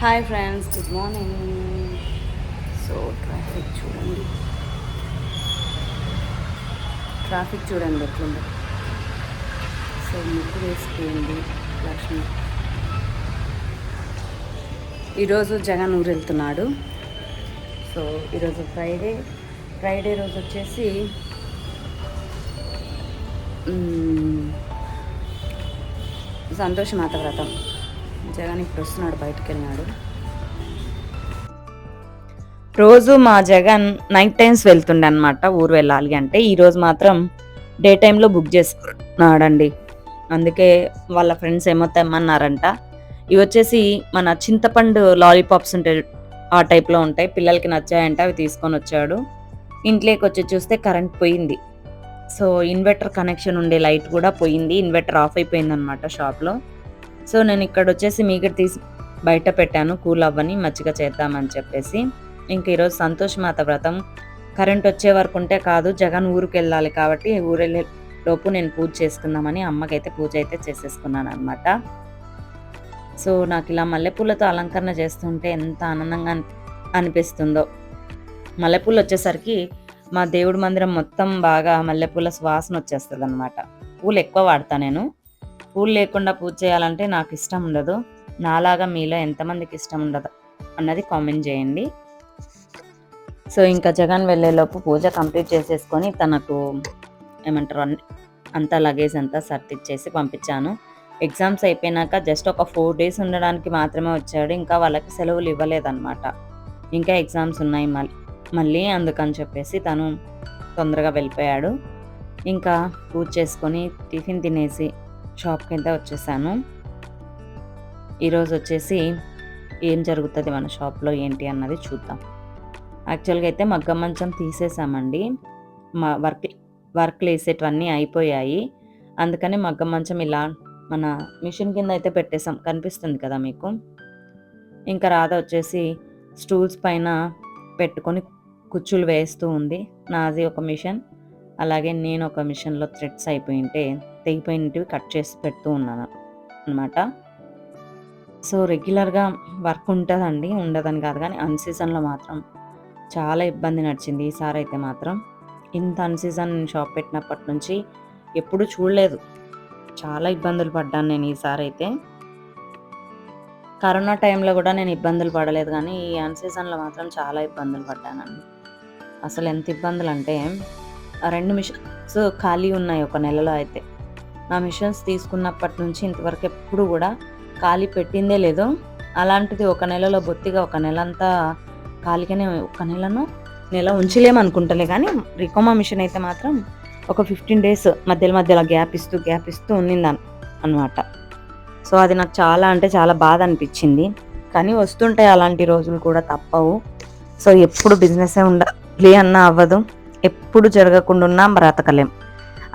Hi friends good morning so traffic చూడండి. Traffic చూడండి ఎట్లుంది. సో ముగ్గు వేసుకుంది లక్ష్మి. ఈరోజు జగన్ ఊరు వెళ్తున్నాడు సో ఈరోజు ఫ్రైడే ఫ్రైడే రోజు వచ్చేసి సంతోషమాత వ్రతం. జగన్ ఇప్పుడు వస్తున్నాడు బయటకు వెళ్ళినాడు రోజు మా జగన్ నైట్ టైమ్స్ వెళ్తుండే అనమాట ఊరు వెళ్ళాలి అంటే. ఈరోజు మాత్రం డే టైంలో బుక్ చేసుకున్నాడండి. అందుకే వాళ్ళ ఫ్రెండ్స్ ఏమో తెమ్మన్నారంట. ఇవి వచ్చేసి మన చింతపండు లాలీపాప్స్ ఉంటాయి ఆ టైప్లో ఉంటాయి. పిల్లలకి నచ్చాయంటే అవి తీసుకొని వచ్చాడు. ఇంట్లోకి వచ్చి చూస్తే కరెంట్ పోయింది. సో ఇన్వర్టర్ కనెక్షన్ ఉండే లైట్ కూడా పోయింది. ఇన్వర్టర్ ఆఫ్ అయిపోయింది అనమాట షాప్లో. సో నేను ఇక్కడ వచ్చేసి మీగడ తీసి బయట పెట్టాను. కూల్ అవ్వని మజ్జిగ చేద్దామని చెప్పేసి. ఇంక ఈరోజు సంతోష్ మాత వ్రతం. కరెంట్ వచ్చే వరకు ఉంటే కాదు జగన్ ఊరికి వెళ్ళాలి కాబట్టి ఊరెళ్ళే లోపు నేను పూజ చేసుకుందామని అమ్మకైతే పూజ అయితే చేసేసుకున్నాను అనమాట సో నాకు ఇలా మల్లెపూలతో అలంకరణ చేస్తుంటే ఎంత ఆనందంగా అనిపిస్తుందో. మల్లెపూలు వచ్చేసరికి మా దేవుడి మందిరం మొత్తం బాగా మల్లెపూల సువాసన వచ్చేస్తుంది అనమాట పూలు ఎక్కువ వాడతా నేను. పూలు లేకుండా పూజ చేయాలంటే నాకు ఇష్టం ఉండదు. నాలాగా మీలో ఎంతమందికి ఇష్టం ఉండదు అన్నది కామెంట్ చేయండి. సో ఇంకా జగన్ వెళ్ళేలోపు పూజ కంప్లీట్ చేసేసుకొని తనకు ఏమంటారు అంత అంతా లగేజ్ అంతా సర్దిచ్చేసి పంపించాను. ఎగ్జామ్స్ అయిపోయినాక జస్ట్ ఒక ఫోర్ డేస్ ఉండడానికి మాత్రమే వచ్చాడు. ఇంకా వాళ్ళకి సెలవులు ఇవ్వలేదన్నమాట. ఇంకా ఎగ్జామ్స్ ఉన్నాయి మళ్ళీ మళ్ళీ అందుకని చెప్పేసి తను తొందరగా వెళ్ళిపోయాడు. ఇంకా పూజ చేసుకొని టిఫిన్ తినేసి షాప్కి అయితే వచ్చేసాను. ఈరోజు వచ్చేసి ఏం జరుగుతుంది మన షాప్లో ఏంటి అన్నది చూద్దాం. యాక్చువల్గా అయితే మగ్గం మంచం తీసేసామండి. మా వర్క్ వర్క్లు వేసేటివన్నీ అయిపోయాయి. అందుకని మగ్గం మంచం ఇలా మన మిషన్ కింద అయితే పెట్టేసాం. కనిపిస్తుంది కదా మీకు? ఇంకా రాధ వచ్చేసి స్టూల్స్ పైన పెట్టుకొని కుచ్చులు వేస్తూ ఉంది. నాది ఒక మిషన్ అలాగే నేను ఒక మిషన్లో థ్రెడ్స్ అయిపోయింటే తెగిపోయినవి కట్ చేసి పెడుతూ ఉన్నాను అనమాట సో రెగ్యులర్గా వర్క్ ఉంటుందండి. ఉండదని కాదు కానీ అన్ సీజన్లో మాత్రం చాలా ఇబ్బంది నడిచింది ఈసారి అయితే మాత్రం. ఇంత అన్ సీజన్ షాప్ పెట్టినప్పటి నుంచి ఎప్పుడు చూడలేదు. చాలా ఇబ్బందులు పడ్డాను నేను ఈసారి అయితే. కరోనా టైంలో కూడా నేను ఇబ్బందులు పడలేదు కానీ ఈ అన్ సీజన్లో మాత్రం చాలా ఇబ్బందులు పడ్డానండి. అసలు ఎంత ఇబ్బందులు అంటే రెండు మిషన్స్ ఖాళీ ఉన్నాయి ఒక నెలలో అయితే. నా మిషన్స్ తీసుకున్నప్పటి నుంచి ఇంతవరకు ఎప్పుడు కూడా ఖాళీ పెట్టిందే లేదు. అలాంటిది ఒక నెలలో బొత్తిగా ఒక నెల అంతా ఖాళీగానే ఒక నెలను నెల ఉంచలేమనుకుంటలే కానీ రికోమా మిషన్ అయితే మాత్రం ఒక ఫిఫ్టీన్ డేస్ మధ్యలో మధ్యలో గ్యాప్ ఇస్తూ గ్యాప్ ఇస్తూ ఉన్నింది అనమాట సో అది నాకు చాలా అంటే చాలా బాధ అనిపించింది. కానీ వస్తుంటాయి అలాంటి రోజులు కూడా తప్పవు. సో ఎప్పుడు బిజినెస్ ఉండాలి అన్నా అవ్వదు. ఎప్పుడు జరగకుండా ఉన్నా బ్రతకలేం.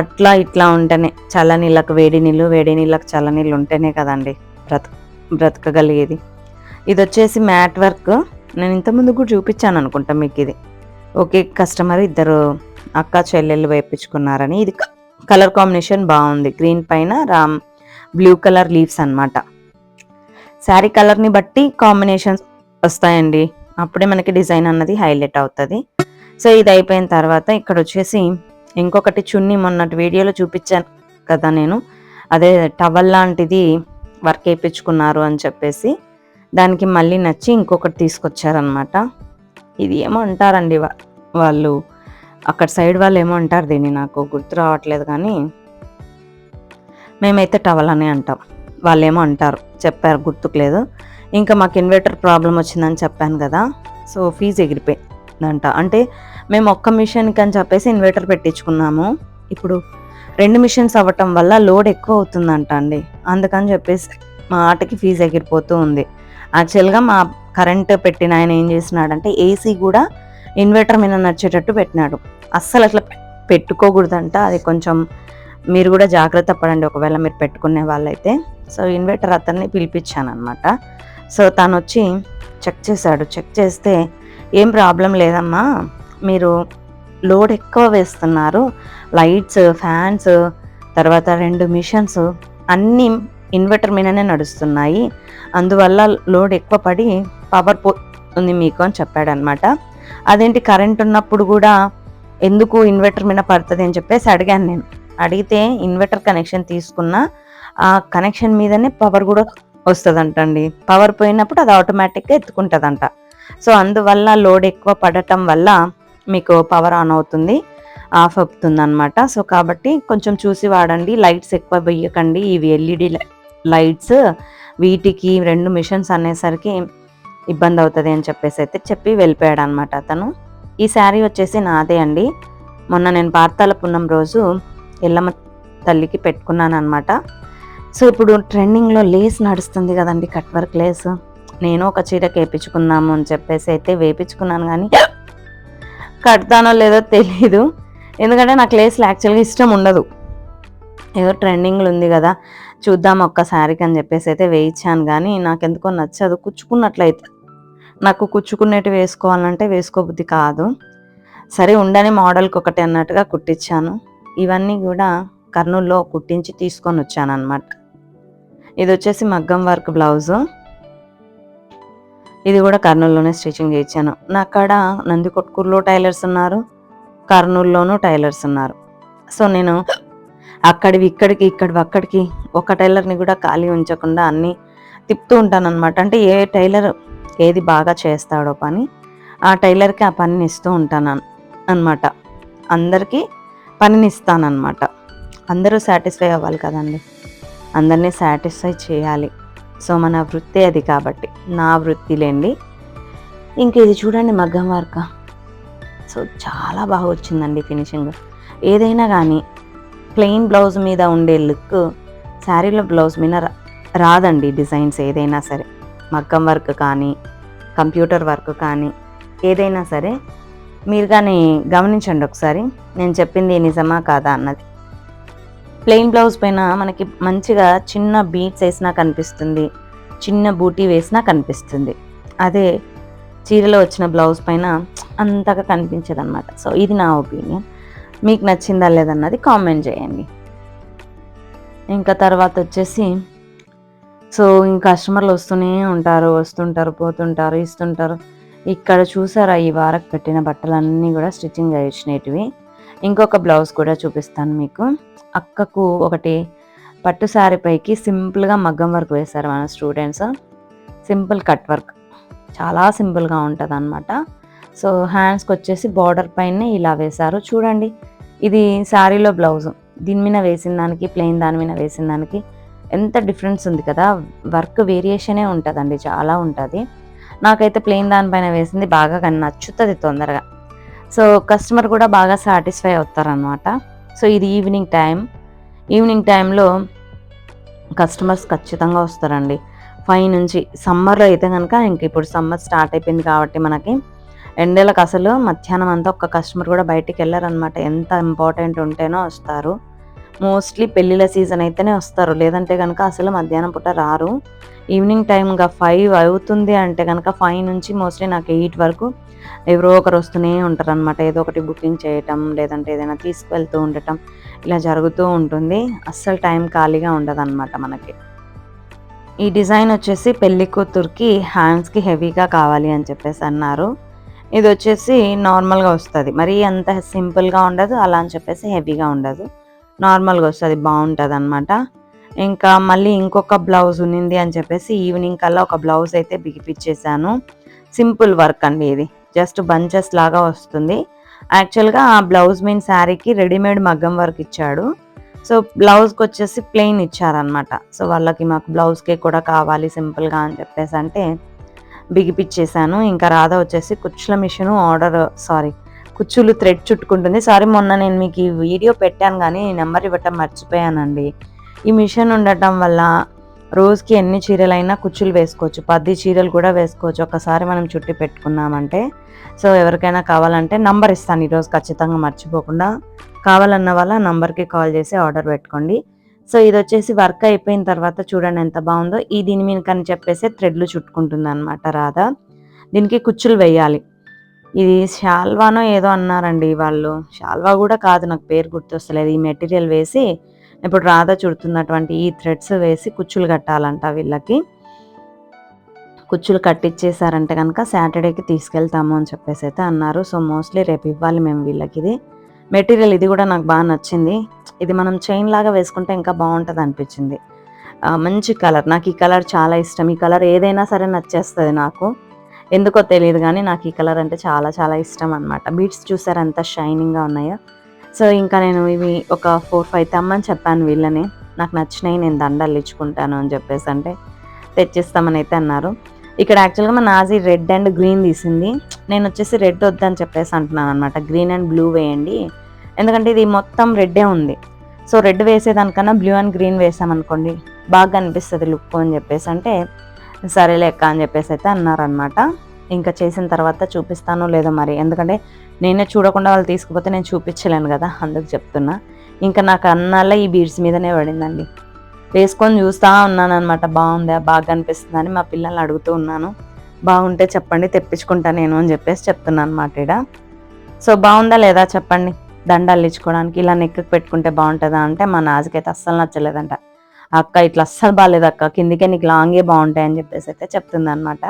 అట్లా ఇట్లా ఉంటేనే చల్ల నీళ్ళకు వేడి నీళ్ళు వేడి నీళ్ళకు చల్ల నీళ్ళు ఉంటేనే కదండి బ్రత బ్రతకగలిగేది. ఇది వచ్చేసి మ్యాట్ వర్క్. నేను ఇంతకుముందు కూడా చూపించాను అనుకుంటా మీకు ఇది. ఒకే కస్టమర్ ఇద్దరు అక్క చెల్లెళ్ళు వేయించుకున్నారని ఇది కలర్ కాంబినేషన్ బాగుంది. గ్రీన్ పైన రామ్ బ్లూ కలర్ లీవ్స్ అన్నమాట. శారీ కలర్ని బట్టి కాంబినేషన్స్ వస్తాయండి. అప్పుడే మనకి డిజైన్ అన్నది హైలైట్ అవుతుంది. సో ఇది అయిపోయిన తర్వాత ఇక్కడ వచ్చేసి ఇంకొకటి చున్నీ మొన్నటి వీడియోలో చూపించాను కదా నేను. అదే టవల్ లాంటిది వర్క్ వేయించుకున్నారు అని చెప్పేసి. దానికి మళ్ళీ నచ్చి ఇంకొకటి తీసుకొచ్చారనమాట ఇది ఏమో అంటారండి వాళ్ళు. అక్కడ సైడ్ వాళ్ళు ఏమో అంటారు దీన్ని నాకు గుర్తు రావట్లేదు కానీ. మేమైతే టవల్ అనే అంటాం. వాళ్ళేమో అంటారు. చెప్పారు గుర్తుకు లేదు. ఇంకా మాకు ఇన్వర్టర్ ప్రాబ్లం వచ్చిందని చెప్పాను కదా. సో ఫీజు ఎగిరిపోయిందంట అంటే మేము ఒక్క మిషన్కి అని చెప్పేసి ఇన్వర్టర్ పెట్టించుకున్నాము. ఇప్పుడు రెండు మిషన్స్ అవ్వటం వల్ల లోడ్ ఎక్కువ అవుతుందంట అండి. అందుకని చెప్పేసి మా ఆటకి ఫీజు ఎగిరిపోతూ ఉంది. యాక్చువల్గా మా కరెంట్ పెట్టిన ఆయన ఏం చేసినాడంటే ఏసీ కూడా ఇన్వర్టర్ మీద నచ్చేటట్టు పెట్టినాడు. అస్సలు అట్లా పెట్టుకోకూడదంట. అది కొంచెం మీరు కూడా జాగ్రత్త పడండి. ఒకవేళ మీరు పెట్టుకునే వాళ్ళైతే. సో ఇన్వర్టర్ అతన్ని పిలిపించాను అనమాట సో తను వచ్చి చెక్ చేశాడు. చెక్ చేస్తే ఏం ప్రాబ్లం లేదమ్మా. మీరు లోడ్ ఎక్కువ వేస్తున్నారు. లైట్స్ ఫ్యాన్స్ తర్వాత రెండు మిషన్స్ అన్నీ ఇన్వర్టర్ మీదనే నడుస్తున్నాయి. అందువల్ల లోడ్ ఎక్కువ పడి పవర్ పోతుంది మీకు అని చెప్పాడనమాట. అదేంటి కరెంట్ ఉన్నప్పుడు కూడా ఎందుకు ఇన్వర్టర్ మీద పడుతుంది అని చెప్పేసి అడిగాను నేను. అడిగితే ఇన్వర్టర్ కనెక్షన్ తీసుకున్న ఆ కనెక్షన్ మీదనే పవర్ కూడా వస్తుందంటండి. పవర్ పోయినప్పుడు అది ఆటోమేటిక్గా ఎత్తుకుంటుందంట. సో అందువల్ల లోడ్ ఎక్కువ పడటం వల్ల మీకు పవర్ ఆన్ అవుతుంది ఆఫ్ అవుతుంది అనమాట సో కాబట్టి కొంచెం చూసి వాడండి లైట్స్ ఎక్కువ వేయకండి. ఇవి ఎల్ఈడి లైట్స్ వీటికి రెండు మిషన్స్ అనేసరికి ఇబ్బంది అవుతుంది అని చెప్పేసి అయితే చెప్పి వెళ్ళిపోయాడు అనమాట అతను. ఈ శారీ వచ్చేసి నాదే అండి. మొన్న నేను పార్తాల పున్నం రోజు ఎల్లమ్మ తల్లికి పెట్టుకున్నాను అనమాట సో ఇప్పుడు ట్రెండింగ్లో లేస్ నడుస్తుంది కదండి కట్ వర్క్ లేస్ నేను ఒక చీర కేపించుకుందాము అని చెప్పేసి అయితే వేయించుకున్నాను కానీ కడతానో లేదో తెలీదు. ఎందుకంటే నాకు లేస్లు యాక్చువల్గా ఇష్టం ఉండదు. ఏదో ట్రెండింగ్లు ఉంది కదా చూద్దాం ఒక్కసారికి అని చెప్పేసి అయితే వేయించాను కానీ నాకు ఎందుకో నచ్చదు. కుచ్చుకున్నట్లయితే నాకు కుచ్చుకునేటి వేసుకోవాలంటే వేసుకోబుద్ధి కాదు. సరే ఉండని మోడల్కి ఒకటి అన్నట్టుగా కుట్టించాను. ఇవన్నీ కూడా కర్నూల్లో కుట్టించి తీసుకొని వచ్చాను అనమాట ఇది వచ్చేసి మగ్గం వర్క్ బ్లౌజు. ఇది కూడా కర్నూలులోనే స్టిచ్చింగ్ చేయించాను. నా కాడ నందికొట్కూరులో టైలర్స్ ఉన్నారు కర్నూలులోనూ టైలర్స్ ఉన్నారు. సో నేను అక్కడివి ఇక్కడికి ఇక్కడివి అక్కడికి ఒక టైలర్ని కూడా ఖాళీ ఉంచకుండా అన్నీ తిప్పుతూ ఉంటాను అనమాట అంటే ఏ టైలర్ ఏది బాగా చేస్తాడో పని ఆ టైలర్కి ఆ పనిని ఇస్తూ ఉంటాను అనమాట అందరికీ పనిని ఇస్తానమాట అందరూ సాటిస్ఫై అవ్వాలి కదండి. అందరినీ సాటిస్ఫై చేయాలి. సో మన వృత్తి అది కాబట్టి. నా వృత్తిలేండి. ఇంక ఇది చూడండి మగ్గం వర్క్. సో చాలా బాగా వచ్చిందండి ఫినిషింగ్. ఏదైనా కానీ ప్లెయిన్ బ్లౌజ్ మీద ఉండే లుక్ శారీలో బ్లౌజ్ మీద రాదండి డిజైన్స్ ఏదైనా సరే. మగ్గం వర్క్ కానీ కంప్యూటర్ వర్క్ కానీ ఏదైనా సరే మీరు కానీ గమనించండి ఒకసారి. నేను చెప్పింది నిజమా కాదా అన్నది. ప్లెయిన్ బ్లౌజ్ పైన మనకి మంచిగా చిన్న బీట్స్ వేసినా కనిపిస్తుంది. చిన్న బూటీ వేసినా కనిపిస్తుంది. అదే చీరలో వచ్చిన బ్లౌజ్ పైన అంతగా కనిపించదు అనమాట సో ఇది నా ఒపీనియన్. మీకు నచ్చిందా లేదన్నది కామెంట్ చేయండి. ఇంకా తర్వాత వచ్చేసి సో ఇంకా కస్టమర్లు వస్తూనే ఉంటారు వస్తుంటారు పోతుంటారు ఇస్తుంటారు. ఇక్కడ చూసారా ఈ వారకు పెట్టిన బట్టలన్నీ కూడా స్టిచ్చింగ్ చేయించినవి ఇంకొక బ్లౌజ్ కూడా చూపిస్తాను మీకు. అక్కకు ఒకటి పట్టు శారీ పైకి సింపుల్గా మగ్గం వర్క్ వేశారు మన స్టూడెంట్స్. Simple cut work. చాలా సింపుల్గా ఉంటుంది అనమాట సో హ్యాండ్స్కి వచ్చేసి బార్డర్ పైన ఇలా వేశారు. చూడండి ఇది శారీలో బ్లౌజ్. దీని మీద వేసిన దానికి ప్లెయిన్ దాని మీద వేసిన దానికి ఎంత డిఫరెన్స్ ఉంది కదా? వర్క్ వేరియేషనే ఉంటుందండి చాలా ఉంటుంది. నాకైతే ప్లెయిన్ దానిపైన వేసింది బాగా కానీ నచ్చుతుంది తొందరగా. సో కస్టమర్ కూడా బాగా సాటిస్ఫై అవుతారనమాట సో ఇది ఈవినింగ్ టైం ఈవినింగ్ టైంలో కస్టమర్స్ ఖచ్చితంగా వస్తారండి. ఫైవ్ నుంచి సమ్మర్లో అయితే కనుక ఇంక ఇప్పుడు సమ్మర్ స్టార్ట్ అయిపోయింది కాబట్టి మనకి ఎండలకు అసలు మధ్యాహ్నం అంతా ఒక్క కస్టమర్ కూడా బయటికి వెళ్ళారనమాట ఎంత ఇంపార్టెంట్ ఉంటేనో వస్తారు. మోస్ట్లీ పెళ్ళిళ్ళ సీజన్ అయితేనే వస్తారు. లేదంటే కనుక అసలు మధ్యాహ్నం పూట రారు. ఈవినింగ్ టైం ఇంకా ఫైవ్ అవుతుంది అంటే కనుక ఫైవ్ నుంచి మోస్ట్లీ నాకు ఎయిట్ వరకు ఎవరో ఒకరు వస్తూనే ఉంటారు అనమాట ఏదో ఒకటి బుకింగ్ చేయటం లేదంటే ఏదైనా తీసుకువెళ్తూ ఉండటం ఇలా జరుగుతూ ఉంటుంది. అస్సలు టైం ఖాళీగా ఉండదన్నమాట మనకి. ఈ డిజైన్ వచ్చేసి పెళ్ళి కూతురికి హ్యాండ్స్కి హెవీగా కావాలి అని చెప్పేసి అన్నారు. ఇది వచ్చేసి నార్మల్గా వస్తుంది. మరీ అంత సింపుల్గా ఉండదు. అలా అని చెప్పేసి హెవీగా ఉండదు. నార్మల్గా వస్తుంది బాగుంటుంది అనమాట ఇంకా మళ్ళీ ఇంకొక బ్లౌజ్ ఉన్నింది అని చెప్పేసి ఈవినింగ్ కల్లా ఒక బ్లౌజ్ అయితే బిగిపిచ్చేసాను. సింపుల్ వర్క్ అండి ఇది. జస్ట్ బంచెస్ లాగా వస్తుంది. యాక్చువల్గా ఆ బ్లౌజ్ మీన్ శారీకి రెడీమేడ్ మగ్గం వర్క్ ఇచ్చాడు. సో బ్లౌజ్కి వచ్చేసి ప్లెయిన్ ఇచ్చారనమాట సో వాళ్ళకి మాకు బ్లౌజ్కి కూడా కావాలి సింపుల్గా అని చెప్పేసి అంటే బిగిపిచ్చేసాను. ఇంకా రాధ వచ్చేసి కుచ్చుల మిషన్ ఆర్డర్ సారీ కుచ్చులు థ్రెడ్ చుట్టుకుంటుంది. సారీ మొన్న నేను మీకు ఈ వీడియో పెట్టాను కానీ నెంబర్ ఇవ్వటం మర్చిపోయానండి. ఈ మిషన్ ఉండటం వల్ల రోజుకి ఎన్ని చీరలైనా కుచ్చులు వేసుకోవచ్చు. పది చీరలు కూడా వేసుకోవచ్చు. ఒకసారి మనం చుట్టి పెట్టుకున్నామంటే సో ఎవరికైనా కావాలంటే నంబర్ ఇస్తాను. ఈరోజు ఖచ్చితంగా మర్చిపోకుండా కావాలన్న వాళ్ళ నంబర్కి కాల్ చేసి ఆర్డర్ పెట్టుకోండి. సో ఇది వచ్చేసి వర్క్ అయిపోయిన తర్వాత చూడండి ఎంత బాగుందో. ఈ దీని మీద కని చెప్పేసి థ్రెడ్లు చుట్టుకుంటుంది అనమాట రాధా. దీనికి కుచ్చులు వేయాలి. ఇది షాల్వానో ఏదో అన్నారండి వాళ్ళు. షాల్వా కూడా కాదు నాకు పేరు గుర్తొస్తలేదు. ఈ మెటీరియల్ వేసి ఇప్పుడు రాధ చుడుతున్నటువంటి ఈ థ్రెడ్స్ వేసి కుచ్చులు కట్టాలంట వీళ్ళకి. కుచ్చులు కట్టించేసారంటే కనుక సాటర్డేకి తీసుకెళ్తాము అని చెప్పేసి అయితే అన్నారు. సో మోస్ట్లీ రేపు ఇవ్వాలి మేము వీళ్ళకి ఇది. మెటీరియల్ ఇది కూడా నాకు బాగా నచ్చింది. ఇది మనం చైన్ లాగా వేసుకుంటే ఇంకా బాగుంటుంది అనిపించింది. మంచి కలర్. నాకు ఈ కలర్ చాలా ఇష్టం. ఈ కలర్ ఏదైనా సరే నచ్చేస్తుంది నాకు. ఎందుకో తెలియదు కానీ నాకు ఈ కలర్ అంటే చాలా చాలా ఇష్టం అనమాట బీట్స్ చూసారు ఎంత షైనింగ్గా ఉన్నాయో. సో ఇంకా నేను ఇవి ఒక ఫోర్ ఫైవ్ తెమ్మని చెప్పాను వీళ్ళని. నాకు నచ్చినాయి నేను దండలు ఇచ్చుకుంటాను అని చెప్పేసి అంటే తెచ్చిస్తామని అయితే అన్నారు. ఇక్కడ యాక్చువల్గా మా నాజీ రెడ్ అండ్ గ్రీన్ తీసింది. నేను వచ్చేసి రెడ్ వద్దని చెప్పేసి అంటున్నాను అనమాట గ్రీన్ అండ్ బ్లూ వేయండి. ఎందుకంటే ఇది మొత్తం రెడ్డే ఉంది. సో రెడ్ వేసేదానికన్నా బ్లూ అండ్ గ్రీన్ వేసామనుకోండి బాగా అనిపిస్తుంది లుక్ అని చెప్పేసి అంటే సరే లెక్క అని చెప్పేసి అయితే అన్నారనమాట ఇంకా చేసిన తర్వాత చూపిస్తానో లేదో మరి. ఎందుకంటే నేనే చూడకుండా వాళ్ళు తీసుకుపోతే నేను చూపించలేను కదా అందుకు చెప్తున్నా. ఇంకా నాకు అన్నాళ్ళ ఈ బీడ్స్ మీదనే పడిందండి. వేసుకొని చూస్తూ ఉన్నాను అనమాట బాగుందా? బాగా అనిపిస్తుంది అని మా పిల్లల్ని అడుగుతూ ఉన్నాను. బాగుంటే చెప్పండి తెప్పించుకుంటా నేను అని చెప్పేసి చెప్తున్నాను అనమాట ఇడ సో బాగుందా లేదా చెప్పండి. దండాలు ఇచ్చుకోవడానికి ఇలా నెక్కకు పెట్టుకుంటే బాగుంటుందా అంటే మా నాజుకైతే అస్సలు నచ్చలేదంట. అక్క ఇట్లా అస్సలు బాగాలేదు అక్క కిందికే నీకు లాంగే బాగుంటాయి అని చెప్పేసి అయితే చెప్తుంది అనమాట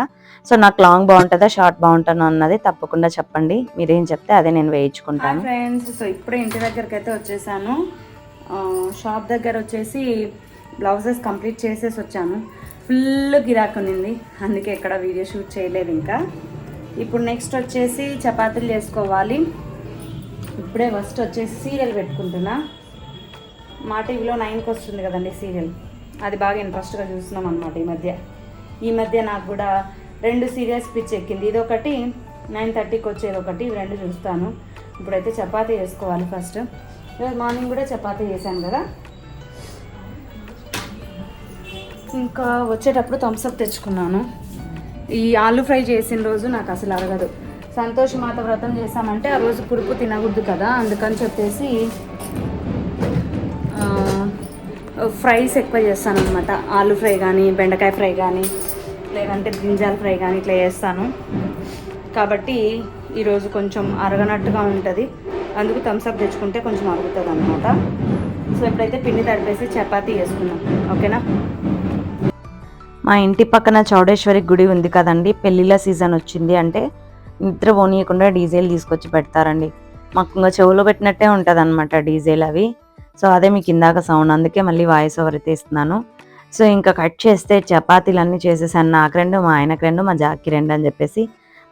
సో నాకు లాంగ్ బాగుంటుందా షార్ట్ బాగుంటాను అన్నది తప్పకుండా చెప్పండి. మీరేం చెప్తే అదే నేను వేయించుకుంటాను. ఫ్రెండ్స్ సో ఇప్పుడే ఇంటి దగ్గరికి అయితే వచ్చేసాను షాప్ దగ్గర వచ్చేసి బ్లౌజెస్ కంప్లీట్ చేసేసి వచ్చాను. ఫుల్ గిరాక్ ఉంది అందుకే ఎక్కడ వీడియో షూట్ చేయలేదు ఇంకా. ఇప్పుడు నెక్స్ట్ వచ్చేసి చపాతీలు చేసుకోవాలి. ఇప్పుడే ఫస్ట్ వచ్చేసి సీరియల్ పెట్టుకుంటున్నా. మా టీవీలో నైన్కి వస్తుంది కదండి సీరియల్. అది బాగా ఇంట్రెస్ట్గా చూస్తున్నాం అనమాట ఈ మధ్య. ఈ మధ్య నాకు కూడా రెండు సీరియల్స్ పిచ్ ఎక్కింది. ఇది ఒకటి నైన్ థర్టీకి వచ్చేది ఒకటి ఇవి రెండు చూస్తాను. ఇప్పుడైతే చపాతీ చేసుకోవాలి ఫస్ట్. ఈరోజు మార్నింగ్ కూడా చపాతీ చేశాను కదా. ఇంకా వచ్చేటప్పుడు థమ్స్అప్ తెచ్చుకున్నాను. ఈ ఆలు ఫ్రై చేసిన రోజు నాకు అసలు అరగదు. సంతోష్ మాత వ్రతం చేసామంటే ఆ రోజు పురుపు తినకూడదు కదా అందుకని చెప్పేసి ఫ్రైస్ ఎక్కువ చేస్తాను అనమాట ఆలు ఫ్రై కానీ బెండకాయ ఫ్రై కానీ లేదంటే బ్రింజాల ఫ్రై కానీ ఇట్లా చేస్తాను. కాబట్టి ఈరోజు కొంచెం అరగనట్టుగా ఉంటుంది. అందుకు థమ్స్అప్ తెచ్చుకుంటే కొంచెం అరుగుతుంది అనమాట సో ఇప్పుడైతే పిండి తడిపేసి చపాతీ చేసుకున్నాం ఓకేనా? మా ఇంటి పక్కన చౌడేశ్వరి గుడి ఉంది కదండి. పెళ్ళిళ్ళ సీజన్ వచ్చింది అంటే నిద్ర పోనీయకుండా డీజేలు తీసుకొచ్చి పెడతారండి. మాకు ఇంకా చెవులో పెట్టినట్టే ఉంటుంది అనమాట డీజిల్ అవి. సో అదే మీకు ఇందాక సౌండ్ అందుకే మళ్ళీ వాయిస్ ఓవర్ అయితే ఇస్తున్నాను సో ఇంకా కట్ చేస్తే చపాతీలు అన్నీ చేసేసాను. నాకు రెండు మా ఆయనకు రెండు మా జాకి రెండు అని చెప్పేసి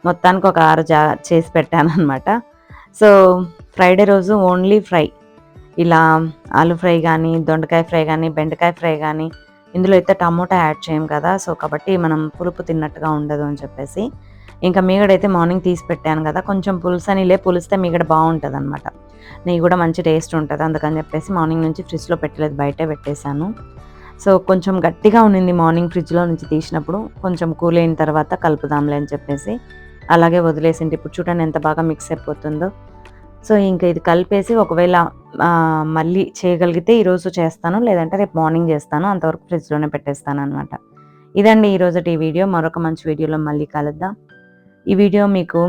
మొత్తానికి ఒక ఆరు జా చేసి పెట్టాను అనమాట సో ఫ్రైడే రోజు ఓన్లీ ఫ్రై ఇలా ఆలు ఫ్రై కానీ దొండకాయ ఫ్రై కానీ బెండకాయ ఫ్రై కానీ ఇందులో అయితే టమోటా యాడ్ చేయం కదా. సో కాబట్టి మనం పులుపు తిన్నట్టుగా ఉండదు అని చెప్పేసి ఇంకా మీగడైతే మార్నింగ్ తీసి పెట్టాను కదా కొంచెం పులుసు అని లే పులిస్తే మీగడ బాగుంటుంది అనమాట నెయ్యి కూడా మంచి టేస్ట్ ఉంటుంది అందుకని చెప్పేసి మార్నింగ్ నుంచి ఫ్రిడ్జ్లో పెట్టలేదు బయటే పెట్టేశాను. సో కొంచెం గట్టిగా ఉన్నింది మార్నింగ్ ఫ్రిడ్జ్లో నుంచి తీసినప్పుడు కొంచెం కూల్ అయిన తర్వాత కలుపుదాంలే అని చెప్పేసి అలాగే వదిలేసింది. ఇప్పుడు చూడండి ఎంత బాగా మిక్స్ అయిపోతుందో. సో ఇంకా ఇది కలిపేసి ఒకవేళ మళ్ళీ చేయగలిగితే ఈరోజు చేస్తాను లేదంటే రేపు మార్నింగ్ చేస్తాను అంతవరకు ఫ్రిడ్జ్లోనే పెట్టేస్తాను అనమాట ఇదండి ఈరోజు ఈ వీడియో మరొక మంచి వీడియోలో మళ్ళీ కలుద్దాం. ఈ వీడియో మీకు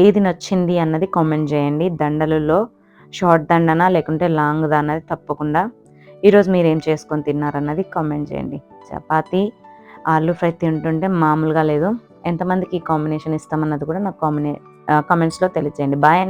ఏది నచ్చింది అన్నది కామెంట్ చేయండి. దండలలో షార్ట్ దండనా లేకుంటే లాంగ్ అన్నది తప్పకుండా. ఈరోజు మీరు ఏం చేసుకొని తిన్నారన్నది కామెంట్ చేయండి. చపాతి ఆలు ఫ్రై తింటుంటే మామూలుగా లేదు. ఎంతమందికి ఈ కాంబినేషన్ ఇస్తామన్నది కూడా నాకు కాంబినే కామెంట్స్లో తెలియజేయండి. బాయ్